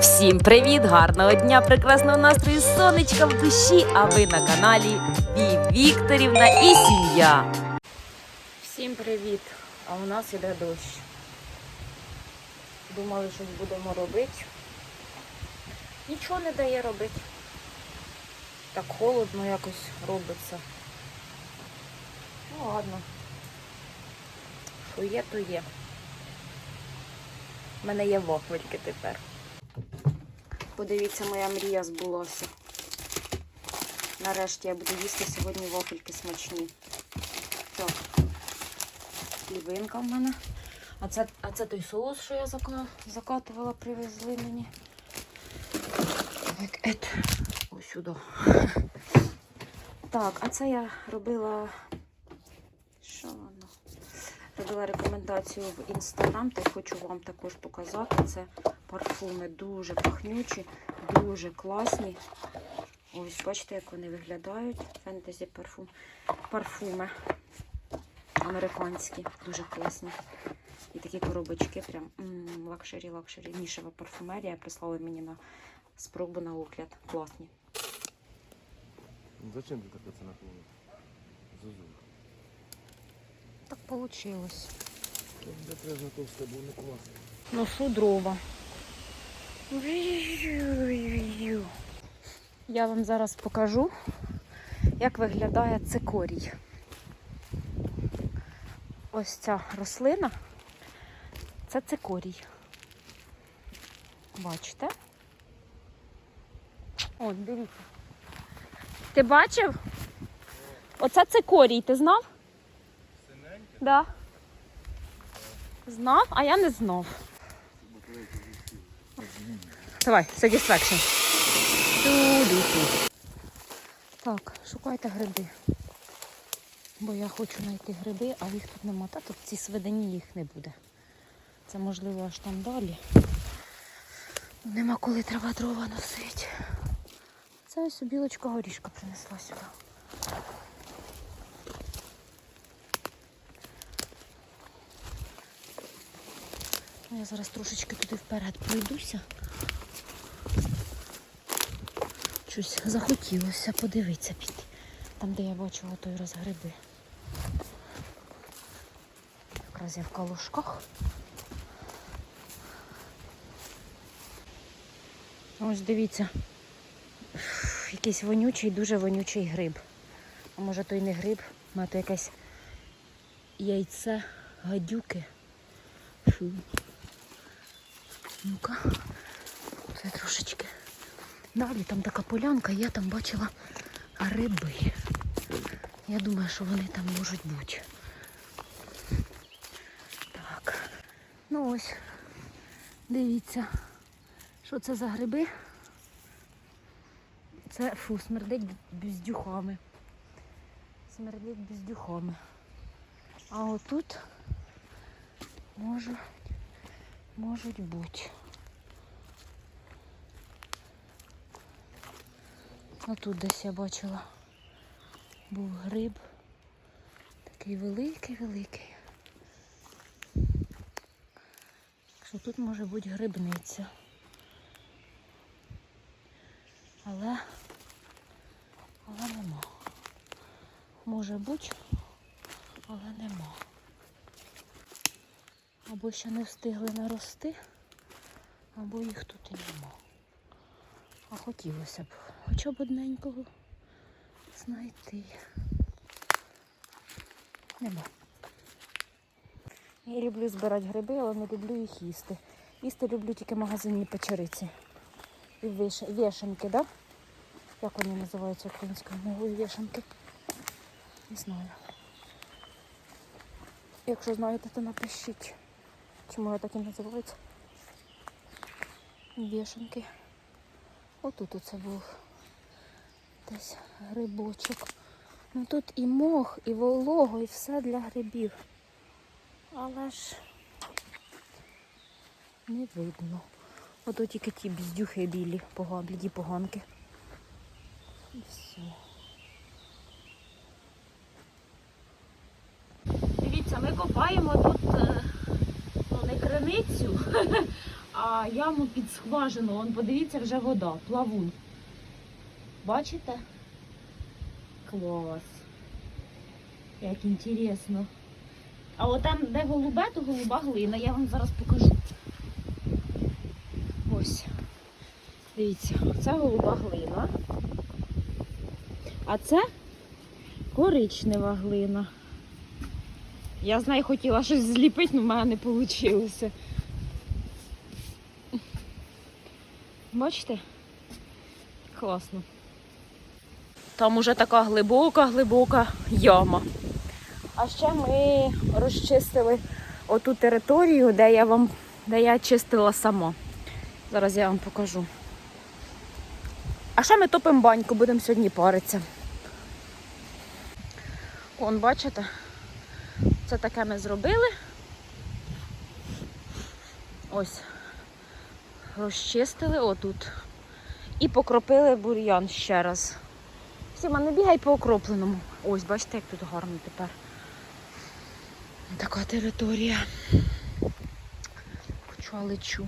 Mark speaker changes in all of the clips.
Speaker 1: Всім привіт! Гарного дня, прекрасного настрою, сонечка в душі, а ви на каналі Ві Вікторівна і сім'я. Всім привіт! А у нас іде дощ. Думали, щось будемо робити. Нічого не дає робити. Так холодно якось робиться. Ну ладно. Що є, то є. У мене є вафельки тепер. Подивіться, моя мрія збулася. Нарешті я буду їсти сьогодні вафельки смачні. Так, хлібинка в мене. А це, а це той соус, що я закатувала, привезли мені. Так, ет. Ось сюди. Так, а це я робила. Що воно? Робила рекомендацію в інстаграм, та хочу вам також показати. Це парфуми дуже пахнючі, дуже класні. Ось, бачите, як вони виглядають. Фентезі парфум. Парфуми американські, дуже класні. І такі коробочки, прям м, лакшері, лакшері, нішева парфумерія. Прислали мені на спробу на огляд. Класні.
Speaker 2: Ну, Зачем ты так это напомнил? Зузу.
Speaker 1: Так вийшло.
Speaker 2: Для тебя знакомство был не классно.
Speaker 1: Ношу дрова. Я вам зараз покажу, як виглядає цикорій. Ось ця рослина. Це цикорій. Бачите? От, дивіться. Ти бачив? Оце цикорій, ти знав?
Speaker 2: Синенький?
Speaker 1: Да. Знав, а я не знав. Давай, satisfaction. Так, шукайте гриби. Бо я хочу знайти гриби, а їх тут нема. Та тут в цій свидані їх не буде. Це можливо аж там далі. Нема коли треба дрова носити. Це ось білочка горішка принесла сюди. Я зараз трошечки туди вперед пройдуся. Щось захотілося подивитися піти. Там, де я бачила той раз гриби. Якраз я в калушках. Ось дивіться. Якийсь вонючий, дуже вонючий гриб. А може то й не гриб, а то якесь яйце гадюки. Фу. Ну-ка, це трошечки. Далі там така полянка, я там бачила гриби. Я думаю, що вони там можуть бути. Так. Ну ось, дивіться, що це за гриби. Це фу, смердить бездюхами. Смердить бездюхами. А отут може можуть бути. А тут десь я бачила був гриб. Такий великий-великий. Що тут може бути грибниця. Але, але нема. Може бути, але нема. Або ще не встигли нарости, або їх тут і нема. А хотілося б хоча б одненького знайти. Нема. Я люблю збирати гриби, але не люблю їх їсти. Їсти люблю тільки магазинні печериці. І виш... вішенки, да? Як вони називаються українською мовою вішенки? Не знаю. Якщо знаєте, то напишіть. Чому я так і називається? Вішенки. Отут оце був десь грибочок. Ну тут і мох, і волого, і все для грибів. Але ж не видно. Ото тільки ті бздюхи білі, бліді поганки. І все. Дивіться, ми копаємо тут криницю, а яму під скважину. Он, подивіться, вже вода, плавун. Бачите? Клас. Як інтересно. А от там, де голубе, то голуба глина. Я вам зараз покажу. Ось. Дивіться, це голуба глина. А це коричнева глина. Я з неї хотіла щось зліпити, але в мене не вийшло. Бачите? Класно. Там уже така глибока-глибока яма. А ще ми розчистили оту територію, де я вам де я чистила сама. Зараз я вам покажу. А ще ми топимо баньку, будемо сьогодні паритися. Вон, бачите? Це таке ми зробили. Ось. Розчистили отут. І покропили бур'ян ще раз. Сіма, не бігай по окропленому. Ось, бачите, як тут гарно тепер. Така територія. Хочу, лечу.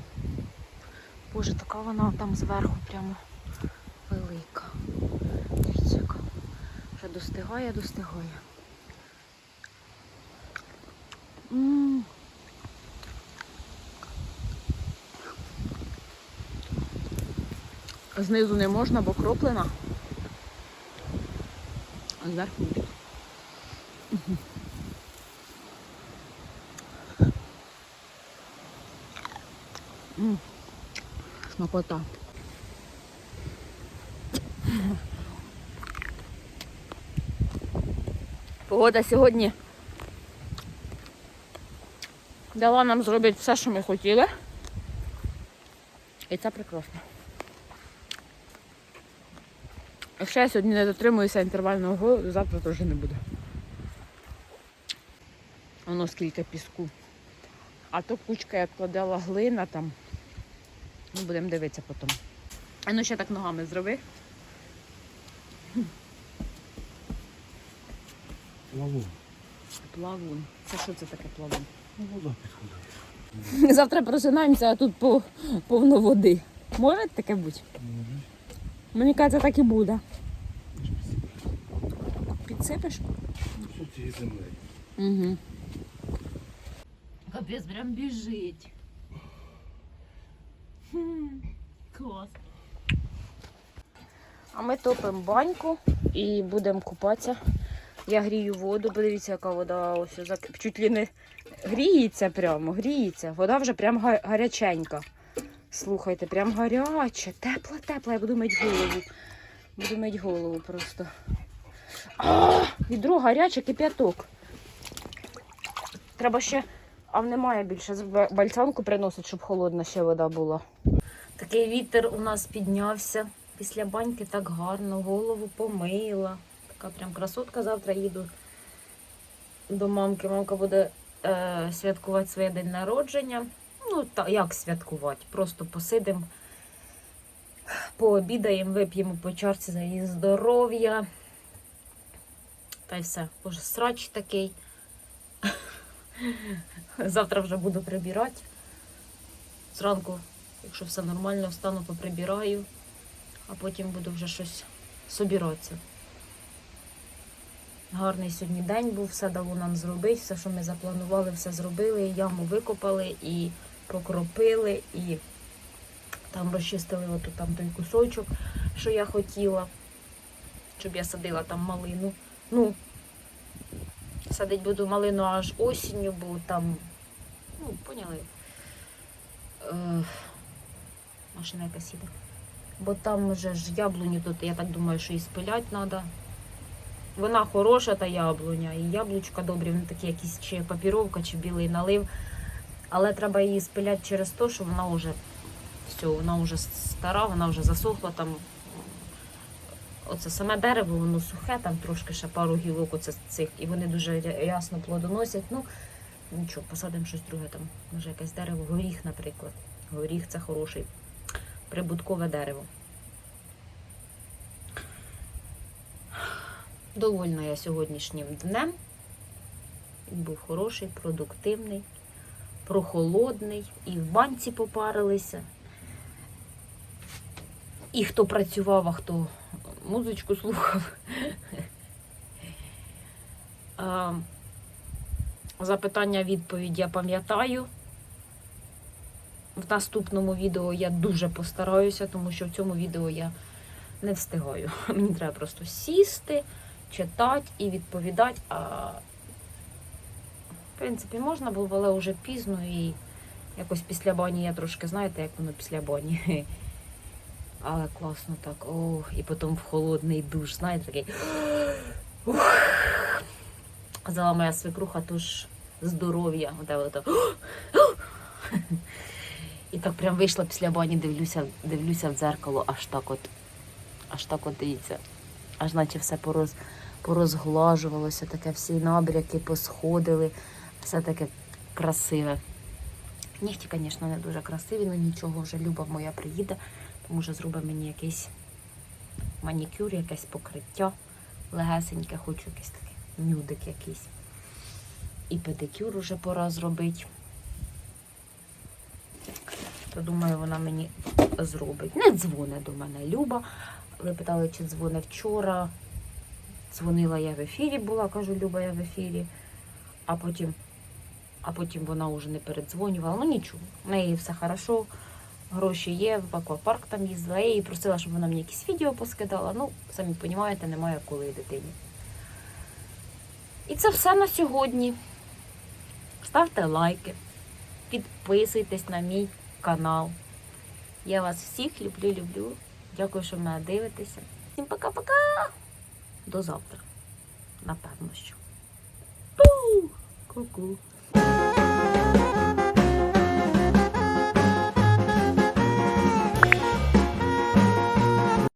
Speaker 1: Боже, така вона там зверху прямо велика. Дивіться, яка. Вже достигає, достигає. Знизу не можна, бо кроплена. А зверху. Мгм. Смакота. Погода сьогодні дала нам зробити все, що ми хотіли. І це прекрасно. Якщо я сьогодні не дотримуюся інтервального голоду, завтра теж не буде. Воно скільки піску. А то кучка як кладела глина там. Ну, будемо дивитися потім. А ну ще так ногами зроби.
Speaker 2: Лаву.
Speaker 1: Плавун. Це що це таке плавун?
Speaker 2: Ну, вода підходить.
Speaker 1: Завтра просинаємося, а тут повно води. Може таке бути? Мені кажеться, так і буде. Підсипеш?
Speaker 2: Цієї землею?
Speaker 1: Угу. Капець прям біжить. Клас. А ми топимо баньку і будемо купатися. Я грію воду, подивіться, яка вода ось зак- чуть ли не гріється прямо, гріється. Вода вже прям гаряченька. Слухайте, прям гаряча, тепла, тепла. Я буду мити голову. Буду мити голову просто. А, відро гаряче, кип'яток. Треба ще, а немає більше бальцанку приносить, щоб холодна ще вода була. Такий вітер у нас піднявся. Після баньки так гарно, голову помила. Така прям красотка. Завтра їду до мамки. Мамка буде е, святкувати своє день народження. Ну, та як святкувати? Просто посидимо, пообідаємо, вип'ємо по чарці за її здоров'я. Та й все. Боже, срач такий. Завтра вже буду прибирати. Зранку, якщо все нормально, встану, поприбираю, а потім буду вже щось собиратися. Гарний сьогодні день був, все дало нам зробити, все, що ми запланували, все зробили. Яму викопали і покропили, і там розчистили отут там той кусочок, що я хотіла, щоб я садила там малину. Ну, садить буду малину аж осінню, бо там, ну, поняли, е, машина якась іде. Бо там вже ж яблуню тут, я так думаю, що і спилять треба. Вона хороша, та яблуня, і яблучка добрі, вони такі якісь чи папіровка, чи білий налив. Але треба її спиляти через те, що вона вже все, вона вже стара, вона вже засохла там. Оце саме дерево, воно сухе, там трошки ще пару гілок оце цих, і вони дуже ясно плодоносять. Ну, нічого, посадимо щось друге там. Може якесь дерево, горіх, наприклад. Горіх це хороший прибуткове дерево. Довольна я сьогоднішнім днем. Він був хороший, продуктивний. прохолодний, і в банці попарилися. І хто працював, а хто музичку слухав. Запитання відповідь я пам'ятаю. В наступному відео я дуже постараюся, тому що в цьому відео я не встигаю. Мені треба просто сісти, читати і відповідати. А в принципі, можна було, але вже пізно і якось після бані я трошки, знаєте, як воно після бані. Але класно так. Ох, і потім в холодний душ, знаєте, такий. Ух. Казала моя свекруха, тож здоров'я. І так прям вийшла після бані, дивлюся, дивлюся в дзеркало, аж так от, аж так от дивіться. Аж наче все пороз, порозглажувалося, таке всі набряки посходили, все таке красиве. Нігті, звісно, не дуже красиві, але нічого, вже Люба моя приїде, що зробить мені якийсь манікюр, якесь покриття легесеньке, хочу якийсь такий нюдик якийсь. І педикюр уже пора зробити. То думаю, вона мені зробить. Не дзвоне до мене Люба. Ви питали, чи дзвоне вчора. Дзвонила я в ефірі, була, кажу, Люба, я в ефірі. А потім, а потім вона вже не передзвонювала. Ну нічого, в неї все хорошо. Гроші є, в аквапарк там їздила. Я її просила, щоб вона мені якісь відео поскидала. Ну, самі розумієте, немає коли дитині. І це все на сьогодні. Ставте лайки, підписуйтесь на мій канал. Я вас всіх люблю, люблю. Дякую, що мене дивитеся. Всім пока-пока. До завтра. Напевно, що. Ку-ку.